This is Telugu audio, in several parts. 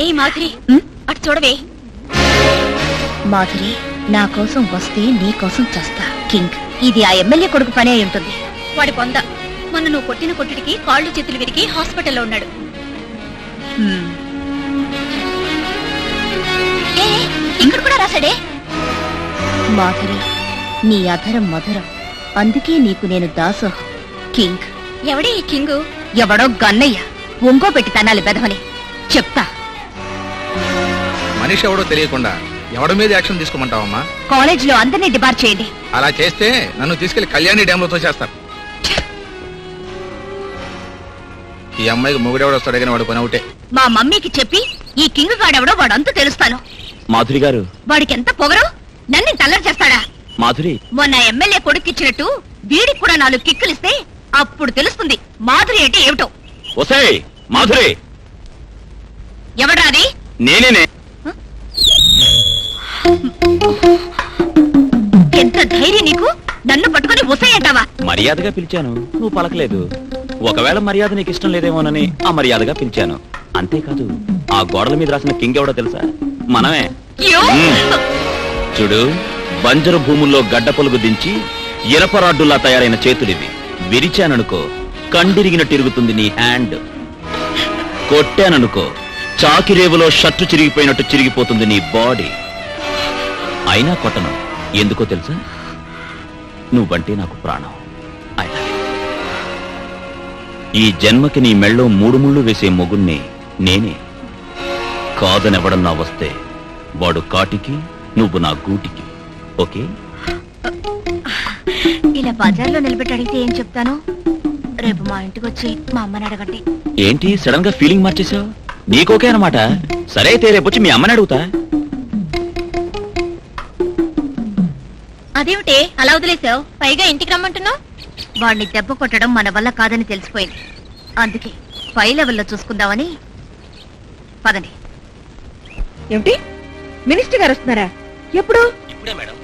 ఏ మాధురి అటు చూడవే. మాధురి నా కోసం వస్తే నీ కోసం చస్తా. కింగ్ ఇది ఆ ఎమ్మెల్యే కొడుకు పని అయి ఉంటుంది. వాడి పొంద మొన్న నువ్వు కొట్టిన కొట్టుడికి కాళ్ళు చేతులు విరిగి హాస్పిటల్లో ఉన్నాడు. హ్మ్. ఏ ఇక్కడ కూడా రాశాడే? మాధురి నీ అధరం మధురం. అందుకే నీకు నేను దాసోహం. కింగ్. ఎవడే ఈ కింగు? ఎవడో గన్నయ్య ఒంగో పెట్టి తనాలి బెదవని చెప్తా. మనిషి ఎవడో తెలియకుండా ఎవడి మీద యాక్షన్ తీసుకోమంటావమ్మా? కాలేజీలో అందరినీ డిబార్ చేయండి. అలా చేస్తే నన్ను తీసుకెళ్ళి కళ్యాణి డ్యామ్లో తోసేస్తారు ఈ అమ్మాయికి మొగుడెవడు వస్తాడు కానీ వాడు పని ఒకటే మా మమ్మీకి చెప్పి ఈ కింగ్ గాడెవడో వాడంతా తెలుస్తాను. మాధురి గారు. వాడికి ఎంత పొగరు? నన్ను తల్లరి చేస్తాడా? మాధురి. మొన్న ఎమ్మెల్యే కొడుకిచ్చినట్టు వీడికి కూడా నాలుగు కిక్కులిస్తే అప్పుడు తెలుస్తుంది మాధురి అంటే ఏమిటో. ఒసేయ్ మాధురి. ఎవడ్రా అది నేనేనే. ఎంత ధైర్యం నీకు? నన్ను పట్టుకుని ఉసయంటావా మర్యాదగా పిలిచాను. నువ్వు పలకలేదు. ఒకవేళ మర్యాద నీకు ఇష్టం లేదేమోనని ఆ మర్యాదగా పిలిచాను. అంతేకాదు ఆ గోడల మీద రాసిన కింగ్ ఎవడో తెలుసా? మనమే. చూడు బంజరు భూముల్లో గడ్డ పొలుగు దించి ఇనపరాడ్డులా తయారైన చేతులివి. విరిచాననుకో కండిరిగిన తిరుగుతుంది నీ హ్యాండ్ కొట్టాననుకో చాకిరేవులో షర్టు చిరిగిపోయినట్టు చిరిగిపోతుంది నీ బాడీ అయినా కొట్టను. ఎందుకో తెలుసా? నువ్వంటే నాకు ప్రాణం. I ఈ జన్మకి నీ మెళ్ళో మూడు ముళ్ళు వేసే మొగుణ్ణి నేనే. కాదనెవడన్నా వస్తే వాడు కాటికి నువ్వు నా గూటికి. ఓకే? ఇలా బజార్లో నిలబెట్టి అడిగితే ఏం చెప్తాను? రేపు మా ఇంటికి వచ్చి మా అమ్మని అడగండి. ఏంటి సడన్గా ఫీలింగ్ మార్చేసావు నీకోకే అనమాట సరే అయితే రేపొచ్చి మీ అమ్మని అడుగుతా. అదేమిటే? అలా వదిలేసావు పైగా ఇంటికి రమ్మంటున్నావు? వాడిని దెబ్బ కొట్టడం మన వల్ల కాదని తెలిసిపోయింది. అందుకే పై లెవెల్లో చూసుకుందామని. పదండి. ఏమిటి? మినిస్టర్ గారు వస్తున్నారా? ఎప్పుడు? ఇప్పుడే madam.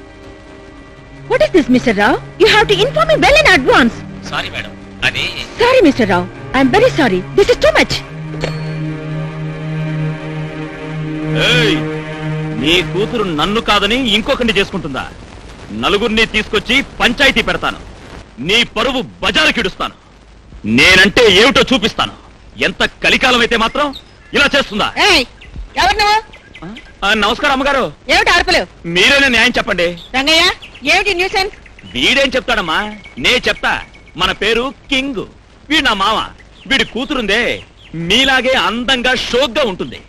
What is this mister Rao you have to inform me well in advance sorry madam అది sorry mister Rao I'm very sorry this is too much ఏయ్! నీ కూతురు నన్ను కాదని ఇంకొకరిని చేసుకుంటుందా? నలుగురిని తీసుకొచ్చి పంచాయతీ పెడతాను. నీ పరువు బజారుకిడుస్తాను నేనంటే ఏమిటో చూపిస్తాను. ఎంత కలికాలం అయితే మాత్రం ఇలా చేస్తుందా? ఎవరు నువ్వు? ఆ, నమస్కారం అమ్మగారు. ఏమిటి అర్పలేవు మీరేనే న్యాయం చెప్పండి? రంగయ్య ఏమిటి న్యూసెన్స్ వీడేం చెప్తాడమ్మా? నే చెప్తా. మన పేరు కింగ్. వీడు నా మామ. వీడి కూతురుందే మీలాగే అందంగా షోక్గా ఉంటుంది.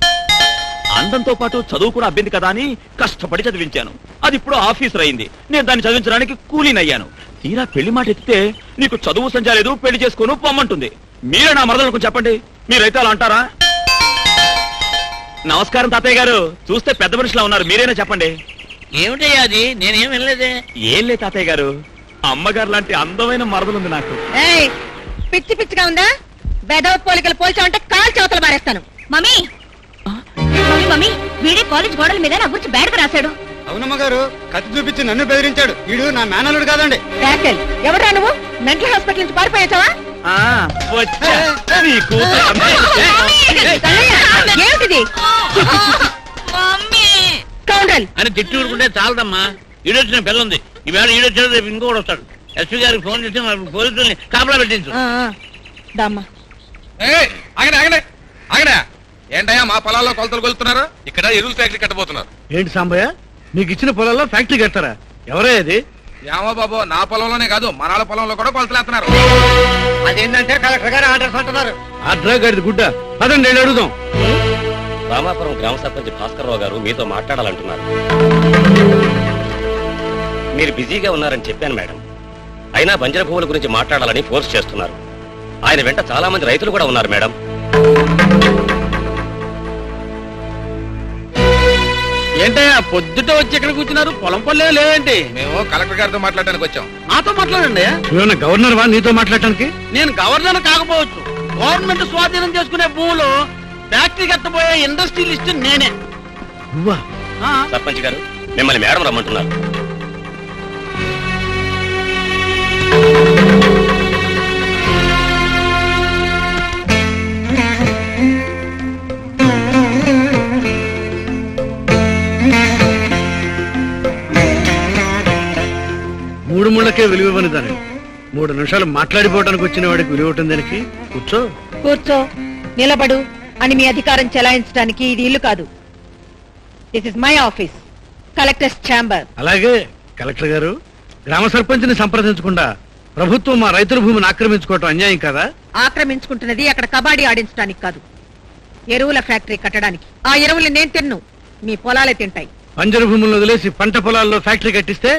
అందంతో పాటు చదువు కూడా అబ్బింది కదా అని కష్టపడి చదివించాను. అది ఇప్పుడు ఆఫీసర్ అయింది. నేను దాన్ని చదివించడానికి కూలీనయ్యాను తీరా పెళ్ళి మాట ఎత్తితే నీకు చదువు సంచాలేదు పెళ్ళి చేసుకోను పొమ్మంటుంది. మీరే నా మరదలకు చెప్పండి. మీరైతే అలా అంటారా? నమస్కారం తాతయ్య గారు. చూస్తే పెద్ద మనుషులా ఉన్నారు. మీరేనా చెప్పండి. ఏమిటయ్యా అది నేనేం వినలేదే ఏం లే తాతయ్య గారు అమ్మగారు లాంటి అందమైన మరదలుంది నాకు ఏయ్ పిచ్చి పిచ్చిగా ఉందా బెదవ పోలికలు పోల్చామంటే కాల్ చవతలు మారేస్తాను మమ్మీ మమ్మీ మమ్మీ వీడే కాలేజ్ గోడల మీద నా గురించి బ్యాడ్గా రాశాడు అవునమ్మ గారు కత్తి చూపించి నన్ను బెదిరించాడు వీడు నా మేనల్లుడు కాదండి రాకెల్ ఎవరా నువ్వు మెంటల్ హాస్పిటల్ నుంచి పారిపోయావా ఆ, వచ్చా. నీ కూతురు ఏమిటిది కౌంటల్ అని తిట్టి ఊరుకుంటే చాలదమ్మా. ఈడొచ్చిన పిల్ల ఉంది ఈవేళ ఈడొచ్చాడు రేపు ఇంకోటి వస్తాడు. ఎస్పీ గారికి ఫోన్ చేసి మన పోలీసుల్ని కాపలా పెట్టించు. దమ్మా. ఏయ్, ఆగండి ఆగండి. ఆగండి. ఏంటయ్యా మా పొలాల్లో కొలతలు కొలుతున్నారు? ఇక్కడ ఎరువుల ఫ్యాక్టరీ కట్టబోతున్నారు. ఏంటి సాంబయ్య? మీకు ఇచ్చిన పొలాల్లో ఫ్యాక్టరీ కడతారా? ఎవరే అది ఏమో బాబు నా పొలంలోనే కాదు మనాల పొలంలో కూడా కొలతలేస్తున్నారు అదేంటంటే కలెక్టర్ గారు ఆర్డర్స్ అంటున్నారు. ఆ డ్రగ్ గడిది గుడ్డ. పదండి అడుగుదాం. రామాపురం గ్రామ సర్పంచ్ భాస్కర్రావు గారు మీతో మాట్లాడాలంటున్నారు. మీరు బిజీగా ఉన్నారని చెప్పాను మేడం. అయినా బంజర భూముల గురించి మాట్లాడాలని ఫోర్స్ చేస్తున్నారు. ఆయన వెంట చాలా మంది రైతులు కూడా ఉన్నారు మేడం. ఏంటయ్యా పొద్దుట వచ్చి ఇక్కడ కూర్చున్నారు పొలం పల్లె లేదండి మేము కలెక్టర్ గారితో మాట్లాడడానికి వచ్చాం. నాతో మాట్లాడండి. గవర్నర్ వా నీతో మాట్లాడటానికి? నేను గవర్నర్ కాకపోవచ్చు. గవర్నమెంట్ స్వాధీనం చేసుకునే భూములు ఫ్యాక్టరీ కట్టబోయే ఇండస్ట్రీ లిస్ట్ నేనే సర్పంచ్ గారు మిమ్మల్ని మేడం రమ్మంటున్నారు. మూడు ముళ్ళకే విలువ దాని మూడు నిమిషాలు మాట్లాడిపోవటానికి వచ్చిన వాడికి విలువ ఉంటుంది దానికి. కూర్చో. కూర్చో. నిలబడు. అని మీ అధికారం చెలాయించడానికి ఇది ఇల్లు కాదు. This is my office collector's chamber అలాగే కలెక్టర్ గారు గ్రామ సర్పంచ్ని సంప్రదించకుండా ప్రభుత్వం మా రైతుల భూమిని ఆక్రమించుకోవటం అన్యాయం కదా? ఆక్రమించుకుంటున్నది అక్కడ కబాడీ ఆడించడానికి కాదు. ఎరువుల ఫ్యాక్టరీ కట్టడానికి. ఆ ఎరువులు నేను తిన్ను. మీ పొలాలే తింటాయి. పంజర భూములను వదిలేసి పంట పొలాల్లో ఫ్యాక్టరీ కట్టిస్తే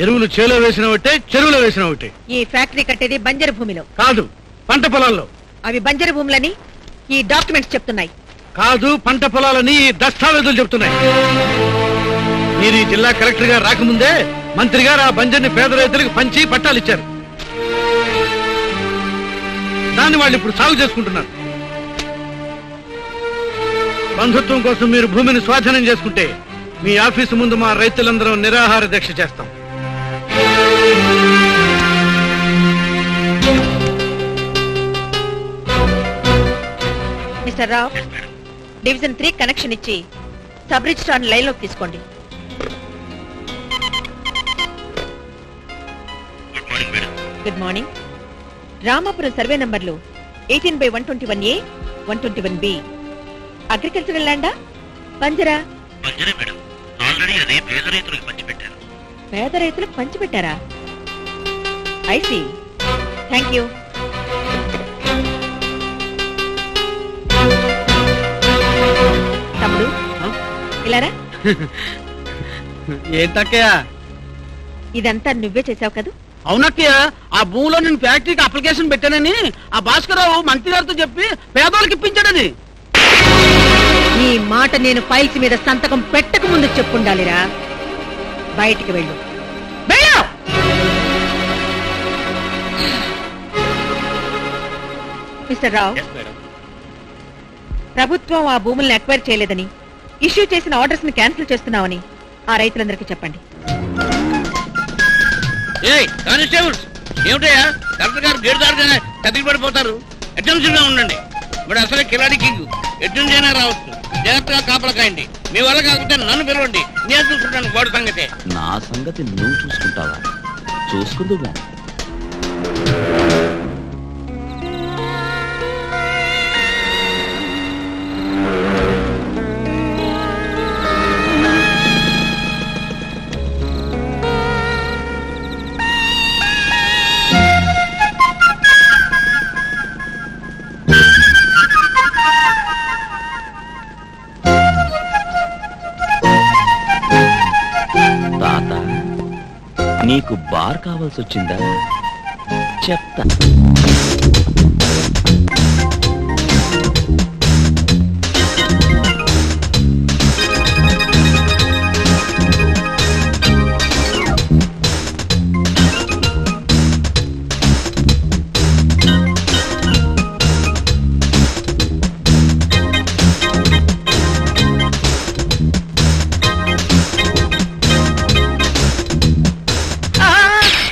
ఎరువులు చేలో వేసిన ఒకటే చెరువులో వేసిన ఒకటే. ఈ ఫ్యాక్టరీ కట్టేది బంజరు భూమిలో. కాదు పంట పొలాల్లో. అవి బంజరు భూములని ఈ డాక్యుమెంట్స్ చెప్తున్నాయి. కాదు పంట పొలాలని దస్తావేజులు చెప్తున్నాయి. మీరు ఈ జిల్లా కలెక్టర్ గారు రాకముందే మంత్రి గారు ఆ బంజర్ని పేద రైతులకు పంచి పట్టాలు ఇచ్చారు. దాన్ని వాళ్ళు ఇప్పుడు సాగు చేసుకుంటున్నారు. బంధుత్వం కోసం మీరు భూమిని స్వాధీనం చేసుకుంటే మీ ఆఫీసు ముందు మా రైతులందరం నిరాహార దీక్ష చేస్తాం. Mister Rao. Division three connection ఇచ్చి సబ్ రిజిస్ట్రార్ లైన్లోకి తీసుకోండి గుడ్ మార్నింగ్ రామాపురం సర్వే నంబర్లు eighteen by one twenty one A one twenty one B. Agricultural ల్యాండా? పంజరా? మేడం ఆల్రెడీ అదే పేద రైతులకు పంచిపెట్టారు పేద రైతులకు పంచిపెట్టారా ఐసి థ్యాంక్ యూ. ఇలారా ఏంటక్కయ్య ఇదంతా నువ్వే చేసావు కదా? అవునక్కయ్య ఆ భూమిలో నేను ఫ్యాక్టరీకి అప్లికేషన్ పెట్టానని ఆ భాస్కరరావు మంత్రి గారితో చెప్పి పేదోళ్ళకి ఇప్పించాడని. ఈ మాట నేను ఫైల్స్ మీద సంతకం పెట్టక ముందు చెప్పుండాలిరా. బయటికి వెళ్ళు. వెళ్ళు! మిస్టర్ రావు ప్రభుత్వం ఆ భూముల్ని అక్వైర్ చేయలేదని ఇష్యూ చేసిన ఆర్డర్స్ని క్యాన్సిల్ చేస్తున్నామని ఆ రైతులందరికీ చెప్పండి. ఏయ్ కానిస్టేబుల్స్ ఏమిటయ్యా? కలెక్టర్ గారు పడిపోతారు. అటెన్షన్గా ఉండండి. ఇప్పుడు అసలే కిలాడి కింగ్. ఎటు అయినా రావచ్చు. జాగ్రత్తగా కాపలా కాయండి మీ వల్ల కాకపోతే నన్ను పిలవండి. నేను చూసుకుంటాను వాడి సంగతే. నా సంగతి నువ్వు చూసుకుంటావా? చూసుకుందు నీకు బార్ కావాల్సి వచ్చిందా చెప్తా.